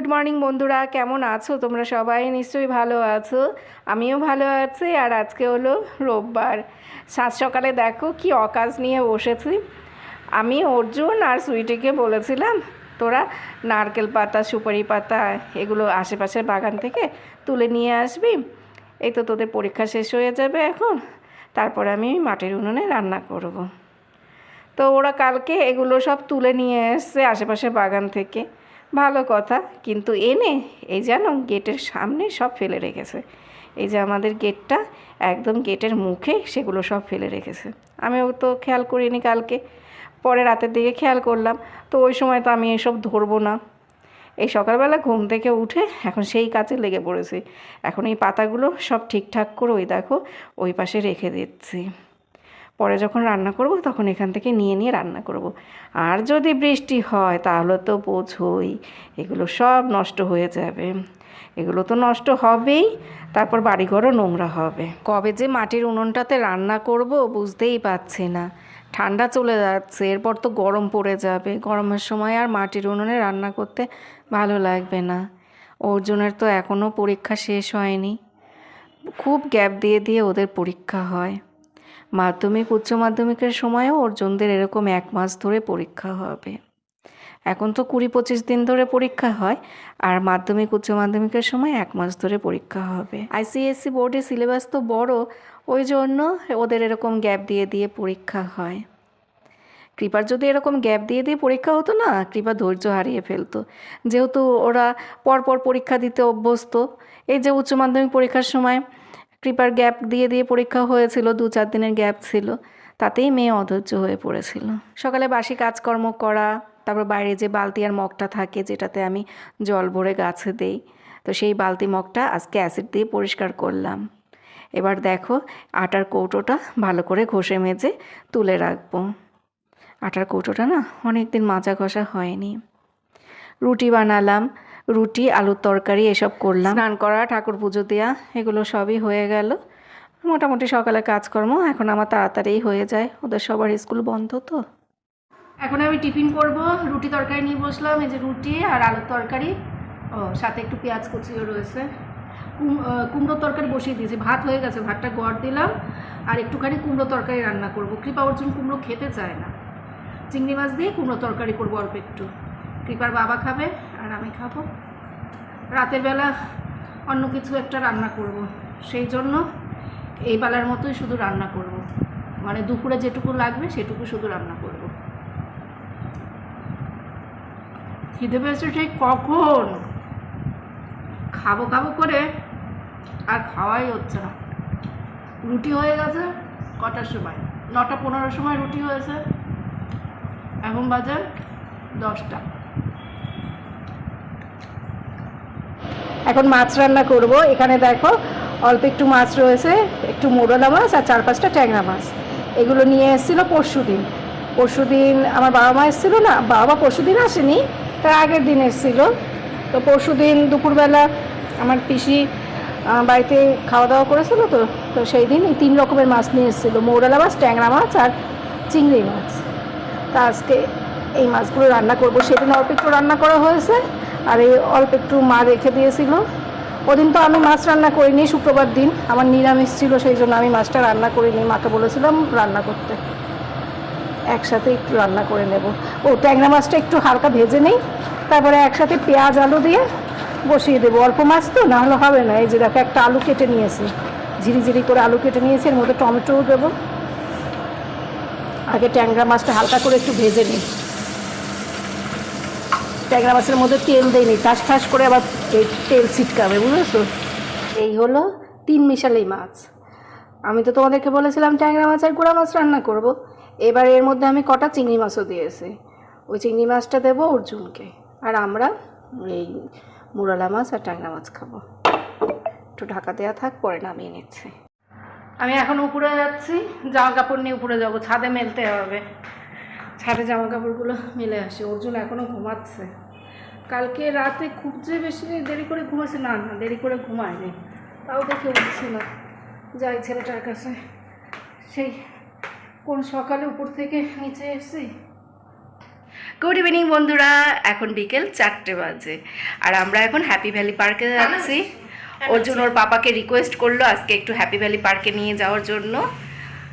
Good morning বন্ধুরা, কেমন আছো? তোমরা সবাই নিশ্চয়ই ভালো আছো। আমিও ভালো আছি, আর আজকে হলো রোববার। সাত সকালে দেখো কি অকাজ নিয়ে বসেছি। আমি অর্জুন আর সুইটিকে বলেছিলাম, তোরা নারকেল পাতা, সুপারি পাতা এগুলো আশেপাশের বাগান থেকে তুলে নিয়ে আসবি। এই তো তোদের পরীক্ষা শেষ হয়ে যাবে এখন। তারপরে আমি মাটির উনুনে রান্না করব। তো ওরা কালকে এগুলো সব তুলে নিয়ে এসছে আশেপাশের বাগান থেকে। ভালো কথা, কিন্তু এনে এই যেন গেটের সামনে সব ফেলে রেখেছে। এই যে আমাদের গেটটা, একদম গেটের মুখে সেগুলো সব ফেলে রেখেছে। আমিও তো খেয়াল করিনি কালকে। পরে রাতের দিকে খেয়াল করলাম। তো ওই সময় তো আমি এসব ধরবো না। এই সকালবেলা ঘুম থেকে উঠে এখন সেই কাজে লেগে পড়েছি। এখন এই পাতাগুলো সব ঠিকঠাক করে ওই দেখো, ওই পাশে রেখে দিচ্ছি। পরে যখন রান্না করব, তখন এখান থেকে নিয়ে নিয়ে রান্না করব। আর যদি বৃষ্টি হয়, তাহলে তো বোঝোই, এগুলো সব নষ্ট হয়ে যাবে। এগুলো তো নষ্ট হবেই, তারপর বাড়িঘরও নোংরা হবে। কবে যে মাটির উনুনটাতে রান্না করব, বুঝতেই পারছি না। ঠান্ডা চলে যাচ্ছে, এরপর তো গরম পড়ে যাবে। গরমের সময় আর মাটির উনুনে রান্না করতে ভালো লাগবে না। অর্জুনের তো এখনও পরীক্ষা শেষ হয়নি। খুব গ্যাপ দিয়ে দিয়ে ওদের পরীক্ষা হয়। মাধ্যমিক, উচ্চ মাধ্যমিকের সময়ও অর্জুনদের এরকম এক মাস ধরে পরীক্ষা হবে। এখন তো কুড়ি পঁচিশ দিন ধরে পরীক্ষা হয় আর মাধ্যমিক, উচ্চ মাধ্যমিকের সময় এক মাস ধরে পরীক্ষা হবে। আইসিএসসি বোর্ডের সিলেবাস তো বড়, ওই জন্য ওদের এরকম গ্যাপ দিয়ে দিয়ে পরীক্ষা হয়। কৃপার যদি এরকম গ্যাপ দিয়ে দিয়ে পরীক্ষা হতো না, কৃপা ধৈর্য হারিয়ে ফেলতো। যেহেতু ওরা পরপর পরীক্ষা দিতে অভ্যস্ত, এই যে উচ্চ মাধ্যমিক পরীক্ষার সময় কৃপার গ্যাপ দিয়ে দিয়ে পরীক্ষা হয়েছিল, দু চার দিনের গ্যাপ ছিল। তাতেই মেয়ে অধৈর্য হয়ে পড়েছিল। সকালে বাসি কাজকর্ম করা, তারপর বাইরে যে বালতি আর মগটা থাকে যেটাতে আমি জল ভরে গাছে দেই, তো সেই বালতি মগটা আজকে অ্যাসিড দিয়ে পরিষ্কার করলাম। এবার দেখো আটার কৌটোটা ভালো করে ঘষে মেজে তুলে রাখব। আটার কৌটোটা না অনেক দিন মাজা ঘষা হয়নি। রুটি বানালাম রুটি আলুর তরকারি এসব করলাম। স্নান করা ঠাকুর পুজো দেওয়া এগুলো সবই হয়ে গেল। মোটামুটি সকালে কাজকর্ম এখন আমার তাড়াতাড়ি হয়ে যায়। ওদের সবার স্কুল বন্ধ তো। এখন আমি টিফিন করব রুটি তরকারি নিয়ে বসলাম এই যে রুটি আর আলুর তরকারি। ও সাথে একটু পেঁয়াজ কুচিও রয়েছে। কুম- আহ, কুমড়োর তরকারি বসিয়ে দিয়েছি। ভাত হয়ে গেছে ভাতটা গড় দিলাম। আর একটুখানি কুমড়ো তরকারি রান্না করব। কৃপা অর্জুন কুমড়ো খেতে চায় না। চিংড়ি মাছ দিয়ে কুমড়ো তরকারি করব অল্প একটু। কৃপার বাবা খাবে। আর আমি খাব রাতের বেলা অন্য কিছু একটা রান্না করব। সেই জন্য এই বেলার মতোই শুধু রান্না করব। মানে দুপুরে যেটুকু লাগবে সেটুকু শুধু রান্না করব। খিদে পেয়েছে ঠিক কখন খাব খাব করে আর খাওয়াই হচ্ছে না রুটি হয়ে গেছে কটার সময় নটা পনেরোর সময় রুটি হয়েছে এখন বাজে দশটা এখন মাছ রান্না করব। এখানে দেখো অল্প একটু মাছ রয়েছে, একটু মোরলা মাছ আর চার পাঁচটা ট্যাংরা মাছ। এগুলো নিয়ে এসেছিল পরশু দিন পরশু দিন আমার বাবা মা এসেছিল না, বাবা পরশু দিন আসেনি, তার আগের দিন এসেছিল। তো পরশু দিন দুপুরবেলা আমার পিসি বাড়িতে খাওয়া দাওয়া করেছিল তো তো সেই দিন এই তিন রকমের মাছ নিয়ে এসেছিল। মৌরালা মাছ, ট্যাংরা মাছ আর চিংড়ি মাছ। তা আজকে এই মাছগুলো রান্না করব। সেদিন অল্প একটু রান্না করা হয়েছে। আর এই অল্প একটু মা রেখে দিয়েছিল। ওদিন তো আমি মাছ রান্না করিনি, শুক্রবার দিন। আমার নিরামিষ ছিল, সেই জন্য আমি মাছটা রান্না করিনি। মাকে বলেছিলাম রান্না করতে। একসাথে একটু রান্না করে নেব। ও ট্যাংরা মাছটা একটু হালকা ভেজে নেই। তারপরে একসাথে পেঁয়াজ, আলু দিয়ে বসিয়ে দেবো। অল্প মাছ তো, না হলে হবে না। এই যে দেখো, একটা আলু কেটে নিয়েছি। ঝিরিঝিরি করে আলু কেটে নিয়েছি, এর মধ্যে টমেটোও দেবো। আগে ট্যাংরা মাছটা হালকা করে একটু ভেজে নিই। ট্যাংরা মাছের মধ্যে তেল দেয়নি, ঠাস ঠাস করে আবার এই তেল ছিটকাবে, বুঝেছ? এই হলো তিন মিশালি মাছ। আমি তো তোমাদেরকে বলেছিলাম ট্যাংরা মাছ আর গুঁড়া মাছ রান্না করব। এবার এর মধ্যে আমি কটা চিংড়ি মাছও দিয়েছি। ওই চিংড়ি মাছটা দেবো অর্জুনকে। আর আমরা এই মুরালা মাছ আর ট্যাংরা মাছ খাব। একটু ঢাকা দেওয়া থাক, পরে নামিয়ে নিচ্ছি। আমি এখন উপরে যাচ্ছি, জামা কাপড় নিয়ে উপরে যাব, ছাদে মেলতে হবে। ছাদে জামা কাপড়গুলো মেলে আসে অর্জুন এখনও ঘুমাচ্ছে। কালকে রাতে খুব যে বেশি দেরি করে ঘুমাচ্ছে না না দেরি করে ঘুমায়নি। তাও দেখে উঠছে না। যাই ছেলেটার কাছে সেই কোন সকালে উপর থেকে নিচে এসেছি। গুড ইভিনিং বন্ধুরা। এখন বিকেল চারটে বাজে। আর আমরা এখন হ্যাপি ভ্যালি পার্কে যাচ্ছি অর্জুন ওর পাপাকে রিকোয়েস্ট করল আজকে একটু হ্যাপি ভ্যালি পার্কে নিয়ে যাওয়ার জন্য।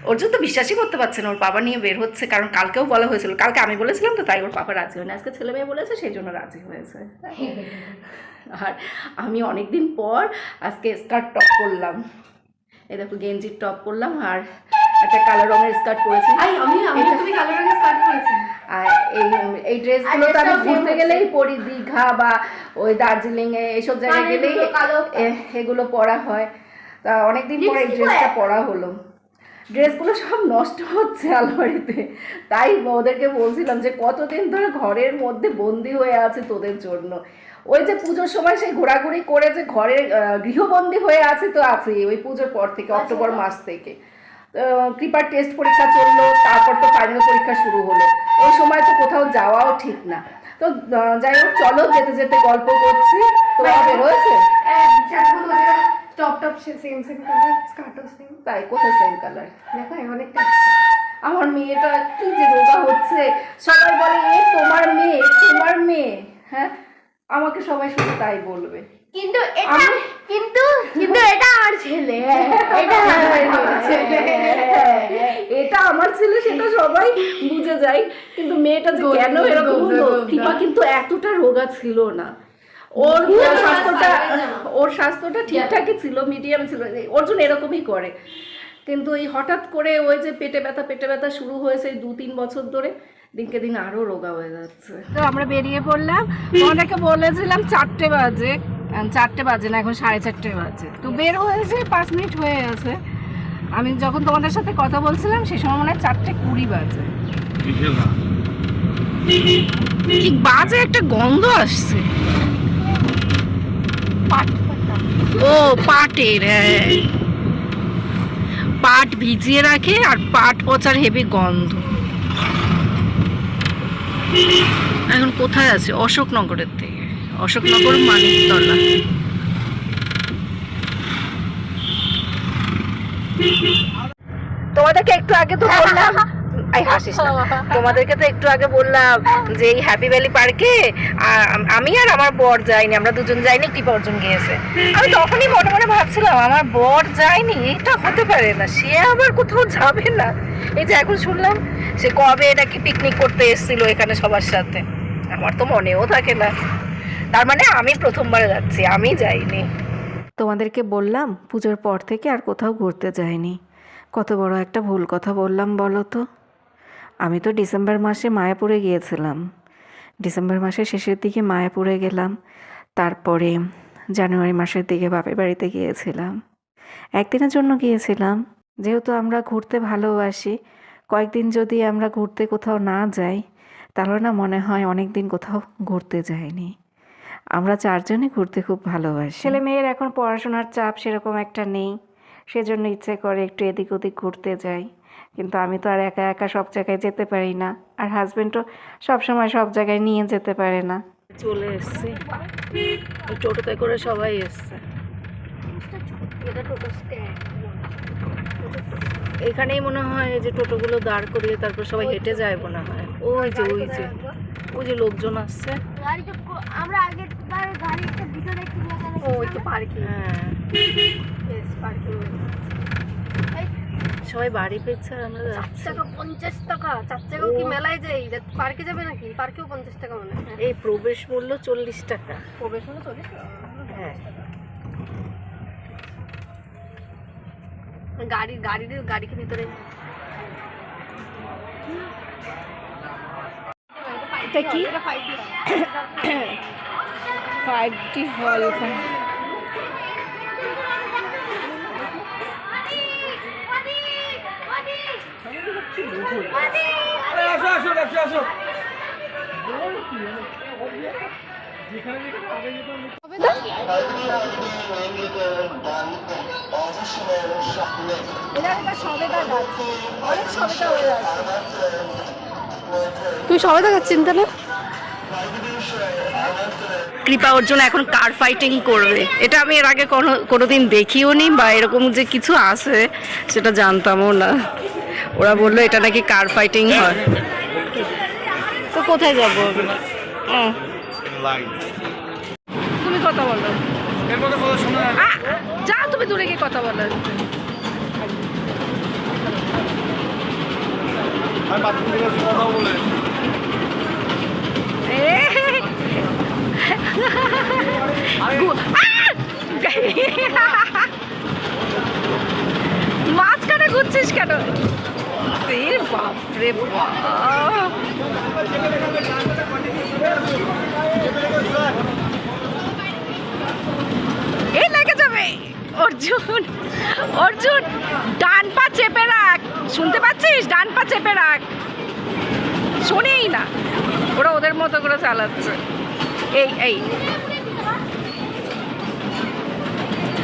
অর্জুন তো বিশ্বাসই করতে পারছে না ওর বাবা নিয়ে বের হচ্ছে কারণ কালকেও বলা হয়েছিল কালকে আমি বলেছিলাম তো তাই ওর পাপা রাজি হয়নি আজকে ছেলে মেয়ে বলেছে সেই জন্য রাজি হয়েছে। আর আমি অনেক দিন পর আজকে স্কার্ট টপ করলাম এই দেখো গেঞ্জির টপ করলাম আর একটা কালো রঙের স্কার্ট পরেছি। আমি আমি তুমি কালো রঙের স্কার্ট পরেছি। আর এই এই ড্রেসগুলো তো আমি ঘুরতে গেলেই পরি দীঘা বা ওই দার্জিলিং এ এইসব জায়গায় গেলেই এ- এগুলো পরা হয়। তা অনেকদিন পর এই ড্রেসটা পরা হলো। ড্রেসগুলো সব নষ্ট হচ্ছে আলমারিতে। তাই ওদেরকে বলছিলাম যে কতদিন ধরে ঘরের মধ্যে বন্দি হয়ে আছে তোদের জন্য? ওই যে পুজোর সময় সেই ঘোরাঘুরি করে যে ঘরে আহ, গৃহবন্দী হয়ে আছে তো আছেই ওই পুজোর পর থেকে অক্টোবর মাস থেকে। কৃপার টেস্ট পরীক্ষা চলল তারপর তো ফাইনাল পরীক্ষা শুরু হলো। ওই সময় তো কোথাও যাওয়াও ঠিক না। তো যাই হোক চলো যেতে যেতে গল্প করছি। হয়েছে top top same same colour স্কার্টও same তাই কোথায় সেম কালার দেখো অনেকটা আমার মেয়েটা কি যে রোগা হচ্ছে। সবাই বলে এ তোমার মেয়ে তোমার মেয়ে। হ্যাঁ? আমাকে সবাই শুধু তাই বলবে। কিন্তু এটা কিন্তু কিন্তু এটা আর ছেলে। এটা আমার ছেলে। এটা আমার ছেলে সেটা সবাই বুঝে যায়। কিন্তু মেয়েটা কেন এরকম হলো? কিন্তু এতটা রোগা ছিল না। ওর স্বাস্থ্যটা ওর স্বাস্থ্যটা ঠিকঠাকই ছিল মিডিয়াম ছিল অর্জুন এরকমই করে। কিন্তু এই হঠাৎ করে ওই যে পেটে ব্যথা পেটে ব্যথা শুরু হয়েছে দু তিন বছর ধরে দিনকে দিন আরও রোগা হয়ে যাচ্ছে। তো আমরা বেরিয়ে পড়লাম। তোমাদেরকে বলেছিলাম চারটে বাজে চারটে বাজে না এখন সাড়ে চারটে বাজে। তো বের হয়েছে পাঁচ মিনিট হয়ে গেছে। আমি যখন তোমাদের সাথে কথা বলছিলাম সেই সময় মনে হয় চারটে কুড়ি বাজে। বাজে একটা গন্ধ আসছে। ও, পাটের হ্যাঁ। পাট ভিজিয়ে রাখে আর পাট পচার হেভি গন্ধ। এখন কোথায় আছে? অশোকনগরের থেকে। অশোকনগর মানিকতলা। তোমাদেরকে একটু আগে তো বললাম আই হাসিস না। তোমাদেরকে তো একটু আগে বললাম যে এই হ্যাপি ভ্যালি পার্কে আমি আর আমার বর যাইনি আমরা দুজন যাইনি কৃপা অর্জুন গিয়েছে। আমি তখনই মনে মনে ভাবছিলাম আমার বর যায়নি এটা হতে পারে না সে আবার কোথাও যাবে না। এই যে এখন শুনলাম সে কবে নাকি পিকনিক করতে এসেছিল এখানে সবার সাথে। আমার তো মনেও থাকে না। তার মানে আমি প্রথমবার যাচ্ছি আমি যাইনি। তোমাদেরকে বললাম পুজোর পর থেকে আর কোথাও ঘুরতে যাইনি। কত বড় একটা ভুল কথা বললাম বলো তো। আমি তো ডিসেম্বর মাসে মায়াপুরে গিয়েছিলাম। ডিসেম্বর মাসের শেষের দিকে মায়াপুরে গেলাম। তারপরে জানুয়ারি মাসের দিকে বাপের বাড়িতে গিয়েছিলাম। একদিনের জন্য গিয়েছিলাম। যেহেতু আমরা ঘুরতে ভালোবাসি, কয়েকদিন যদি আমরা ঘুরতে কোথাও না যাই, তাহলে না মনে হয় অনেক দিন কোথাও ঘুরতে যাইনি। আমরা চারজনই ঘুরতে খুব ভালোবাসি। ছেলে মেয়ের এখন পড়াশোনার চাপ সেরকম একটা নেই। সেজন্য ইচ্ছে করে একটু এদিক ওদিক ঘুরতে যাই। কিন্তু আমি তো আর একা একা সব জায়গায় যেতে পারি না। আর হাজবেন্ডও সবসময় সব জায়গায় নিয়ে যেতে পারে না। চলে এসছি। টোটোতে করে সবাই এসছে। এখানেই মনে হয় যে টোটোগুলো দাঁড় করিয়ে তারপর সবাই হেঁটে যায় মনে হয়। ওই যে ওই যে। ওই যে লোকজন আসছে। গাড়ি আমরা গাড়িটা ভিতরে একটু ওই তো পার্কিং হ্যাঁ। পার্কিং সবাই বাড়ি পেয়েছে আর আমরা যাচ্ছি। টাকা পঞ্চাশ টাকা চার টাকা কি মেলায় যাই? পার্কে যাবে নাকি? পার্কেও পঞ্চাশ টাকা মনে হয়। এই প্রবেশ মূল্য চল্লিশ টাকা। প্রবেশ হলো চল্লিশ টাকা? হ্যাঁ। গাড়ি গাড়ির গাড়িকে ভিতরে। এটা কি? ফাইভ ফাইভ টি হল। আসো আসো আসো। আসো তুই সবাই দেখাচ্ছেন তাহলে কৃপা অর্জুন এখন কার ফাইটিং করবে। এটা আমি এর আগে কোনো কোনোদিন দেখিও নি বা এরকম যে কিছু আছে সেটা জানতামও না। ওরা বলল, এটা নাকি কার ফাইটিং হয়। তো কোথায় যাব? তুমি কথা বলো। যা তুমি দূরে গিয়ে কথা বলো! মাঝখানে ঘুরছিস কেন এ বাপরে, বাপ। এই লেগে যাবে। অর্জুন অর্জুন, ডান পা চেপে রাখ। শুনতে পাচ্ছিস? ডান পা চেপে রাখ। শোনেই না। ওরা ওদের মতো করে চালাচ্ছে। এই এই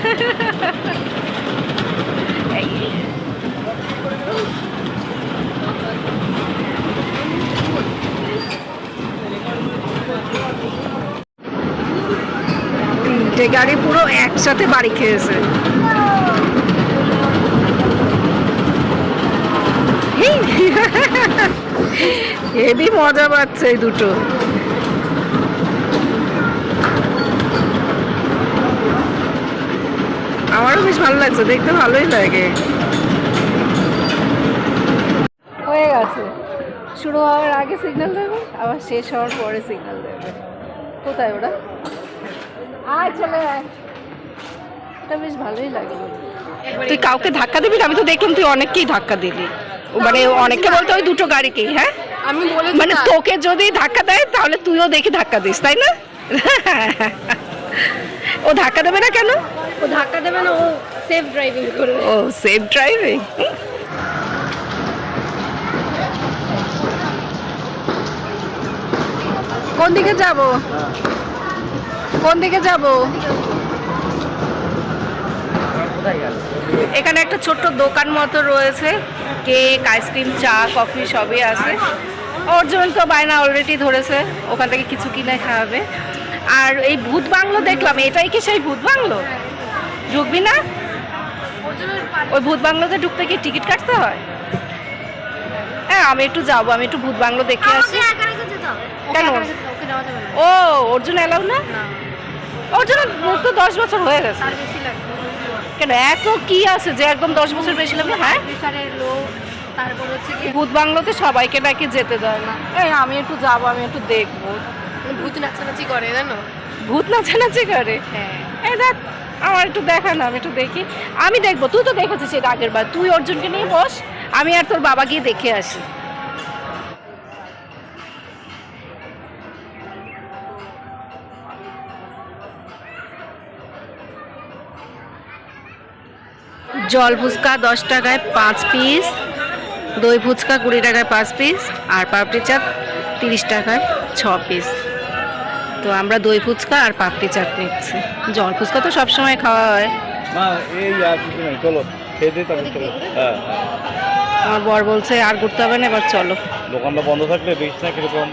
তিনটে গাড়ি পুরো একসাথে বাড়ি খেয়েছে। হেবি মজা পাচ্ছে এই দুটো। আমারও বেশ ভালো লাগছে, দেখতে ভালোই লাগে। হয়ে গেছে। শুরু হওয়ার আগে সিগন্যাল দেবে, আবার শেষ হওয়ার পরে সিগন্যাল দেবে। কোথায় ওরা? আয় চলে আয়। এটা বেশ ভালোই লাগে। তুই কাউকে ধাক্কা দিবি না? আমি তো দেখলাম তুই অনেককেই ধাক্কা দিলি। মানে অনেককে বলতে ওই দুটো গাড়িকেই হ্যাঁ? আমি বলে মানে তোকে যদি ধাক্কা দেয় তাহলে তুইও দেখে ধাক্কা দিস তাই না? ও ধাক্কা দেবে না কেন? ও ধাক্কা দেবে না ও সেফ ড্রাইভিং করবে। ও সেফ ড্রাইভিং কোন দিকে যাব? কোন দিকে যাব? এখানে একটা ছোট্ট দোকান মতো রয়েছে। কেক আইসক্রিম চা কফি সবই আছে। অর্জুন তো বায়না অলরেডি ধরেছে ওখান থেকে কিছু কিনে খাওয়াবে আর এই ভূত বাংলো দেখলাম এটাই কি সেই ভূত বাংলো? ঢুকবি না? ওই ভূত বাংলোতে ঢুকতে কি টিকিট কাটতে হয়? হ্যাঁ আমি একটু যাব আমি একটু ভূত বাংলো দেখে আসি। কেন? ওকে যাওয়া যাবে না। ও অর্জুন এলাও তো দশ বছর হয়ে গেছে। কেন? এত কি আছে যে একদম দশ বছর বেশি লাগবে? হ্যাঁ? তারপর হচ্ছে কি ভূত বাংলোতে সবাইকে নাকি যেতে দেয় না। এই আমি একটু যাব আমি একটু দেখব। ভূত নাচানাচি করে জানো? ভূত নাচানাচি করে? হ্যাঁ। এই দেখ আমার একটু দেখা না আমি একটু দেখি। আমি দেখব তুই তো দেখেছিস এটা আগের বার। তুই অর্জুনকে নিয়ে বস আমি আর তোর বাবা গিয়ে দেখে আসি। জল ফুচকা দশ টাকায় পাঁচ পিস দই ফুচকা কুড়ি টাকায় পাঁচ পিস আর পাপড়ি চাট তিরিশ টাকায় ছ পিস তো আমরা দই ফুচকা আর পাপড়ি চাট নিচ্ছি। জল ফুচকা তো সবসময় খাওয়া হয়। চলো হ্যাঁ আমার বর বলছে আর ঘুরতে হবে না এবার চলো। দোকানটা বন্ধ থাকলে বেশ না কীরকম?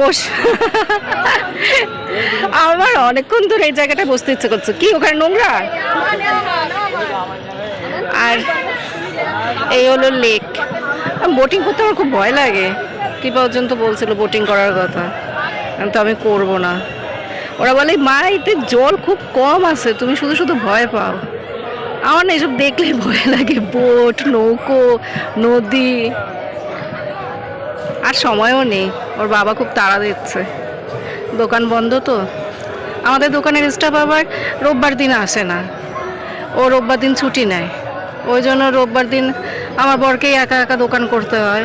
বস। আমার অনেকক্ষণ ধরে এই জায়গাটা বসতে ইচ্ছে করছে। কি ওখানে নোংরা? আর এই হলো লেক বোটিং করতে আমার খুব ভয় লাগে। কি পর্যন্ত বলছিল বোটিং করার কথা। তো আমি করব না। ওরা বলে, মা, এতে জল খুব কম আছে। তুমি শুধু শুধু ভয় পাও। আমার না এসব দেখলে ভয় লাগে। বোট নৌকো, নদী। আর সময়ও নেই। ওর বাবা খুব তাড়া দিচ্ছে। দোকান বন্ধ তো। আমাদের দোকানের স্টাফ আবার রোববার দিন আসে না। ও রোববার দিন ছুটি নেয়। ওই জন্য রোববার দিন আমার বরকেই একা একা দোকান করতে হয়।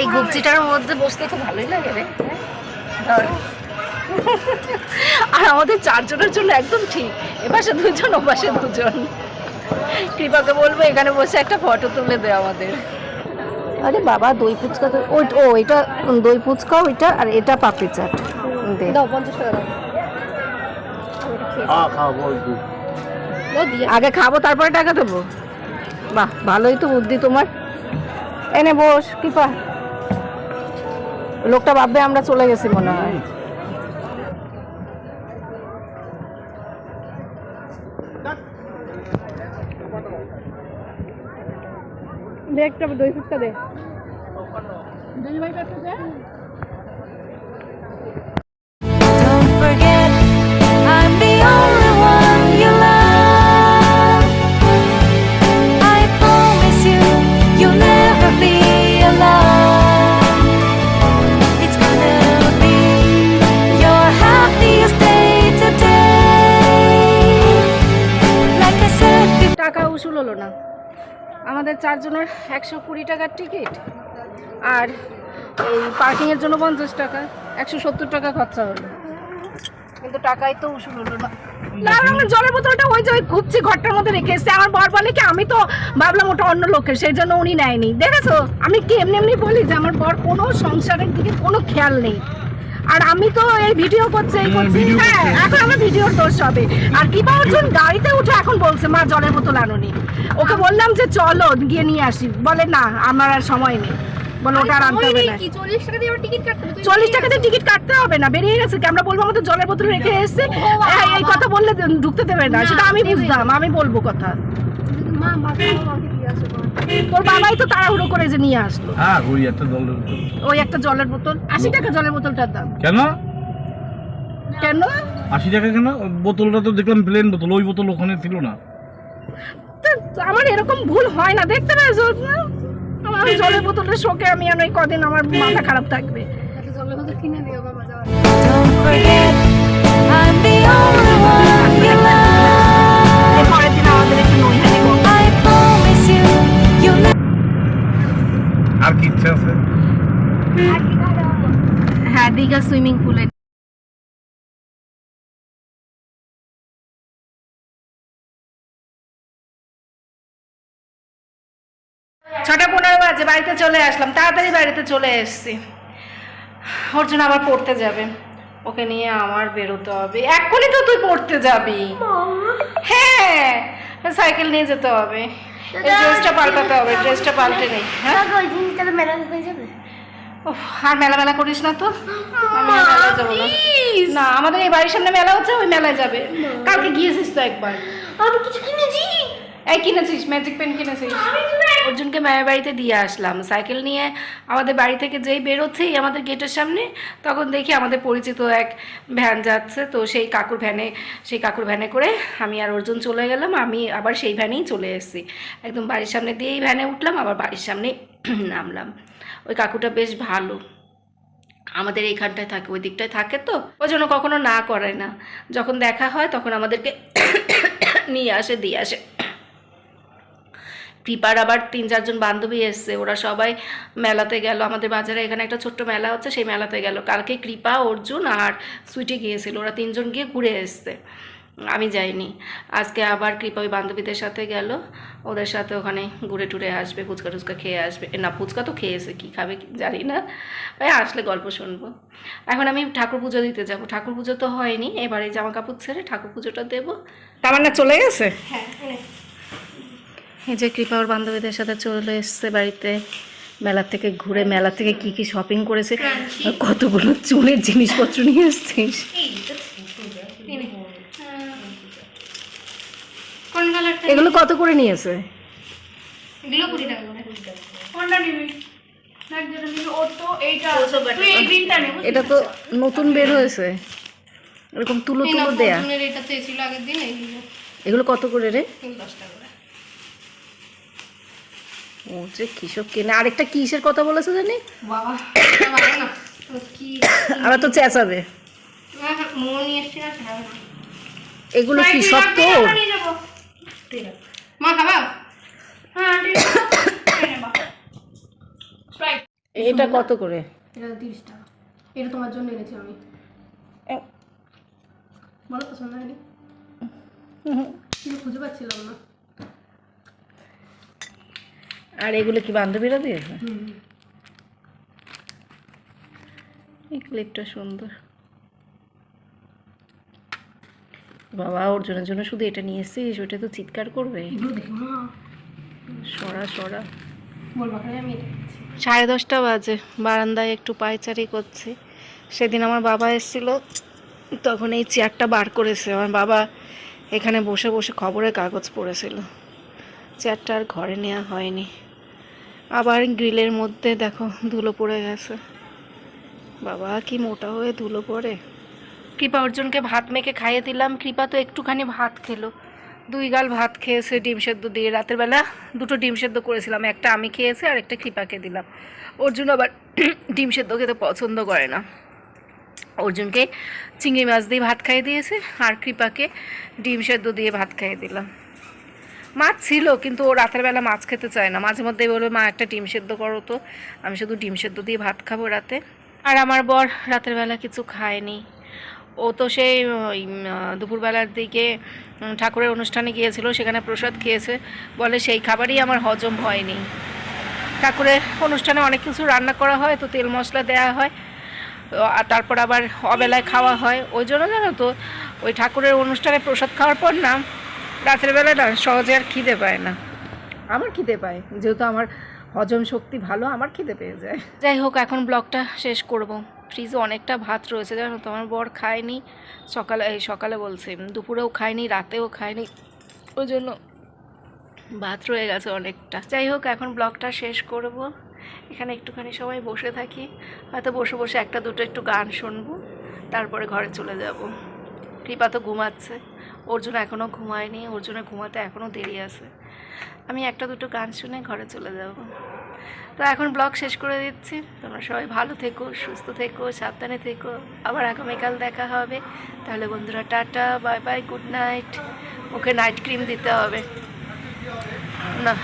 এই গুপচিটার মধ্যে বসতে তো ভালোই লাগে রে। ধর। আর আমাদের চারজনের জন্য একদম ঠিক। এপাশে দুজন ওপাশে দুজন। কৃপাকে বলব এখানে বসে একটা ফটো তুলে দে আমাদের। আরে বাবা দই ফুচকা তো ওই ও এটা দই ফুচকা ওইটা আর এটা পাপড়ি চাট। দে। দাও পঞ্চাশ টাকা দাও। হ্যাঁ আগে খাব, তারপরে টাকা দেবো। বাহ, ভালোই তো বুদ্ধি তোমার। এনে বস, কৃপা। লোকটা ভাববে আমরা চলে গেছি মনে হয়। দে একটা দই ফুচকা দে। টাকা উসুল হলো না। আমাদের চারজনের একশো কুড়ি টাকার টিকিট আর এই পার্কিংয়ের জন্য পঞ্চাশ টাকা, একশো সত্তর টাকা খরচা হলো। কিন্তু টাকাই তো উসুল হলো না। জলের বোতলটা ওই যে ওই খুঁজছি ঘরটার মধ্যে রেখে এসছে। আমার বর বলে কি, আমি তো ভাবলাম ওটা অন্য লোকের, সেই জন্য উনি নেয়নি। দেখেছ? আমি কি এমনি এমনি বলি যে আমার বর কোনো সংসারের দিকে কোনো খেয়াল নেই। আর আমি তো এই ভিডিও করছি এই করছি। হ্যাঁ এখন আমার ভিডিওর দোষ হবে। আর কি বা অর্জুন গাড়িতে উঠে এখন বলছে মা জলের বোতল আনোনি। ওকে বললাম যে চলো গিয়ে নিয়ে আসি। বলে না আমার আর সময় নেই। বলে ওটা আর আনতে হবে না। চল্লিশ টাকা দিয়ে টিকিট কাটতে হবে? চল্লিশ টাকাতে টিকিট কাটতে হবে না বেরিয়ে গেছে কি? আমরা বলব আমাদের জলের বোতল রেখে এসছে। হ্যাঁ, এই কথা বললে ঢুকতে দেবে না সেটা আমি বুঝতাম আমি বলব কথা। মা। তোর বাবাই তো তাড়াহুড়ো করে যে নিয়ে আসলো। হ্যাঁ ওই একটা দলের ওই একটা জলের বোতল। আশি টাকা জলের বোতলটার দাম। কেন? কেন? আশি টাকা কেন? বোতলটা তো দেখলাম প্লেন বোতল ওই বোতল ওখানে ছিল না। আমার এরকম ভুল হয় না দেখতে না? আমার ওই জলের বোতলের শোকে আমি আর ওই কদিন আমার মাথা খারাপ থাকবে। জলের বোতল কিনে দিও বাবা যাওয়ার আর কি ইচ্ছা আছে? হ্যাঁ দীঘা সুইমিং পুলে। ছটা পনেরো বাজে বাড়িতে চলে আসলাম। তাড়াতাড়ি বাড়িতে চলে এসেছি। ওর জন্য আবার পড়তে যাবে। ওকে নিয়ে আমার বেরোতে হবে। এক্ষুনি তো তুই পড়তে যাবি। হ্যাঁ সাইকেল নিয়ে যেতে হবে। এই ড্রেসটা পাল্টাতে হবে ড্রেসটা পাল্টে নেই হ্যাঁ? আর মেলা মেলা করিস না তো। আমি মেলায় যাব না। না আমাদের এই বাড়ির সামনে মেলা হচ্ছে ওই মেলায় যাবে। কালকে গিয়েছিস তো একবার। আমি কিছু কিনেছি। এই কিনেছিস ম্যাজিক পেন কিনেছিস অর্জুনকে মায়ের বাড়িতে দিয়ে আসলাম। সাইকেল নিয়ে আমাদের বাড়ি থেকে যেই বেরোচ্ছেই আমাদের গেটের সামনে তখন দেখি আমাদের পরিচিত এক ভ্যান যাচ্ছে। তো সেই কাকুর ভ্যানে সেই কাকুর ভ্যানে করে আমি আর অর্জুন চলে গেলাম। আমি আবার সেই ভ্যানেই চলে এসেছি। একদম বাড়ির সামনে দিয়েই ভ্যানে উঠলাম আবার বাড়ির সামনেই নামলাম। ওই কাকুটা বেশ ভালো। আমাদের এইখানটায় থাকে ওই দিকটায় থাকে তো। ওই জন্য কখনো না করে না। যখন দেখা হয় তখন আমাদেরকে নিয়ে আসে দিয়ে আসে। কৃপার আবার তিন চারজন বান্ধবী এসছে। ওরা সবাই মেলাতে গেল। আমাদের বাজারে এখানে একটা ছোট্ট মেলা হচ্ছে সেই মেলাতে গেল। কালকে কৃপা অর্জুন আর সুইটি গিয়েছিল। ওরা তিনজন গিয়ে ঘুরে এসছে। আমি যাইনি। আজকে আবার কৃপা ওই বান্ধবীদের সাথে গেল। ওদের সাথে ওখানে ঘুরে টুরে আসবে ফুচকা টুচকা খেয়ে আসবে। না ফুচকা তো খেয়েছে কি খাবে কি জানি না। ভাই আসলে গল্প শুনব। এখন আমি ঠাকুর পুজো দিতে যাব। ঠাকুর পুজো তো হয়নি। এবারে জামা কাপড় ছেড়ে ঠাকুর পুজোটা দেবো। তার না চলে গেছে? এই যে কৃপা ওর বান্ধবীদের সাথে চলে এসছে বাড়িতে মেলা থেকে ঘুরে মেলা থেকে কি কি শপিং করেছে কতগুলো চুলের জিনিসপত্র নিয়ে এসছিস? এগুলো কত করে নিয়েছে? এটা তো নতুন বের হয়েছে। এরকম তুলো তুলো দেয়া। এগুলো কত করে রে? দশ টাকা ও যে কিসব কেনে আরেকটা কিসের কথা বলেছে জানি? আবার তো চেঁচাবে। এগুলো কি সব তোর হ্যাঁ। এটা কত করে? এটা তিরিশ টাকা। এটা তোমার জন্য এনেছি আমি। বলো পছন্দ হয়নি খুঁজে পাচ্ছিলাম না। আর এগুলো কি বান্ধবীরা দিয়েছে? এই ক্লিপটা সুন্দর। বাবা অর্জুনের জন্য শুধু এটা নিয়ে এসছিস? ওটা তো চিৎকার করবে। এগুলো দেখি মা। সরা সরা। সাড়ে দশটা বাজে। বারান্দায় একটু পায়চারি করছি। সেদিন আমার বাবা এসেছিল তখন এই চেয়ারটা বার করেছে। আমার বাবা এখানে বসে বসে খবরের কাগজ পড়েছিল। চেয়ারটা আর ঘরে নেওয়া হয়নি। আবার গ্রিলের মধ্যে দেখো ধুলো পড়ে গেছে। বাবা, কি মোটা হয়ে ধুলো পড়ে। কৃপা অর্জুনকে ভাত মেখে খাইয়ে দিলাম। কৃপা তো একটুখানি ভাত খেলো। দুই গাল ভাত খেয়েছে, ডিম সেদ্ধ দিয়ে। রাতের বেলা দুটো ডিম সেদ্ধ করেছিলাম। একটা আমি খেয়েছি আর একটা কৃপাকে দিলাম। অর্জুন আবার ডিম সেদ্ধ খেতে পছন্দ করে না। অর্জুনকে চিংড়ি মাছ দিয়ে ভাত খাইয়ে দিয়েছে আর কৃপাকে ডিম সেদ্ধ দিয়ে ভাত খাইয়ে দিলাম। মাছ ছিল, কিন্তু ও রাতের বেলা মাছ খেতে চায় না। মাঝে মধ্যে বলবে, মা, একটা ডিম সেদ্ধ করো তো। আমি শুধু ডিম সেদ্ধ দিয়ে ভাত খাব রাতে। আর আমার বর রাতের বেলা কিছু খায়নি। ও তো সেই দুপুরবেলার দিকে ঠাকুরের অনুষ্ঠানে গিয়েছিল, সেখানে প্রসাদ খেয়েছে। বলে, সেই খাবারই আমার হজম হয়নি। ঠাকুরের অনুষ্ঠানে অনেক কিছু রান্না করা হয়, তো তেল মশলা দেওয়া হয়। আর তারপর আবার অবেলায় খাওয়া হয়। ওই জন্য জানো তো, ওই ঠাকুরের অনুষ্ঠানে প্রসাদ খাওয়ার পর না রাতের বেলা না সহজে আর খিদে পায় না। আমার খিদে পায় যেহেতু আমার হজম শক্তি ভালো আমার খিদে পেয়ে যায়। যাই হোক এখন ব্লগটা শেষ করব। ফ্রিজে অনেকটা ভাত রয়েছে জানো তো আমার বর খায়নি। সকালে এই সকালে বলছে দুপুরেও খায়নি রাতেও খায়নি ওই জন্য ভাত রয়ে গেছে অনেকটা। যাই হোক এখন ব্লগটা শেষ করব। এখানে একটুখানি সবাই বসে থাকি হয়তো বসে বসে একটা দুটো একটু গান শুনব তারপরে ঘরে চলে যাব। কৃপা তো ঘুমাচ্ছে। অর্জুন এখনও ঘুমায়নি অর্জুনের ঘুমাতে এখনও দেরি আছে। আমি একটা দুটো গান শুনে ঘরে চলে যাব। তো এখন ব্লগ শেষ করে দিচ্ছি। তোমরা সবাই ভালো থেকো, সুস্থ থেকো, সাবধানে থেকো। আবার আগামীকাল দেখা হবে। তাহলে বন্ধুরা tata, bye bye, good night. Okay night cream দিতে হবে। না।